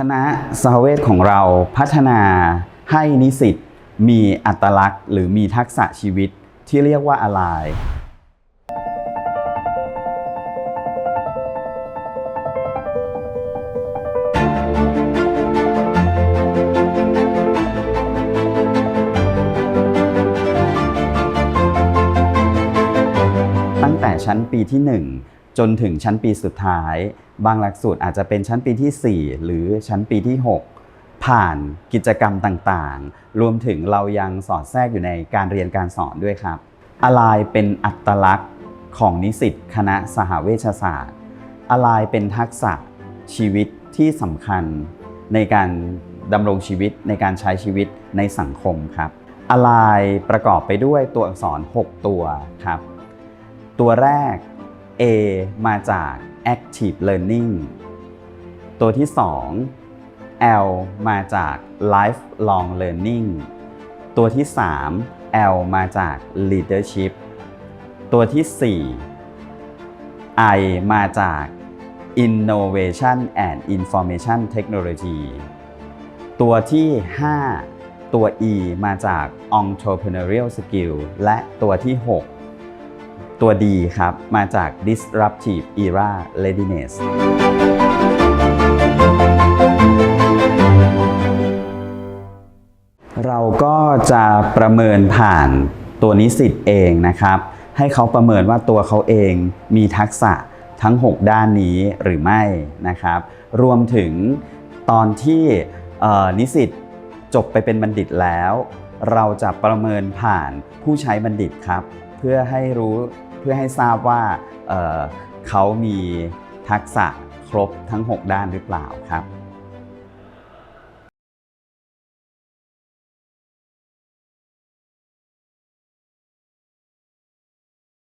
คณะสหเวชของเราพัฒนาให้นิสิตมีอัตลักษณ์ หรือมีทักษะชีวิตที่เรียกว่าอะไรตั้งแต่ชั้นปีที่ 1 จนถึงชั้นปีสุดท้าย บางหลักสูตรอาจจะเป็นชั้นปีที่ 4 หรือชั้นปีที่ 6 ผ่านกิจกรรมต่างๆ รวมถึงเรายังสอดแทรกอยู่ในการเรียนการสอนด้วยครับ อะไรเป็นอัตลักษณ์ของนิสิตคณะสหเวชศาสตร์ อะไรเป็นทักษะชีวิตที่สำคัญในการดำรงชีวิตในการใช้ชีวิตในสังคมครับอะไรประกอบไปด้วยตัวอักษร 6 ตัวครับ ตัวแรก A มาจาก active learning ตัวที่ 2 L มาจาก lifelong learning ตัวที่ 3 L มาจาก leadership ตัวที่ 4 I มาจาก innovation and information technology ตัวที่ 5 ตัว E มาจาก entrepreneurial skill และตัวที่ 6 ตัว D ครับ มาจาก disruptive era readiness เราก็จะประเมินผ่านตัวนิสิตเองนะครับ ให้เขาประเมินว่าตัวเขาเองมีทักษะทั้ง 6 ด้านนี้หรือไม่นะครับ รวมถึงตอนที่นิสิตจบไปเป็นบัณฑิตแล้ว เราจะประเมินผ่านผู้ใช้บัณฑิตครับ เพื่อให้รู้ เพื่อให้ทราบว่าเเขามีทักษะครบทั้ง 6 ด้านหรือเปล่าครับ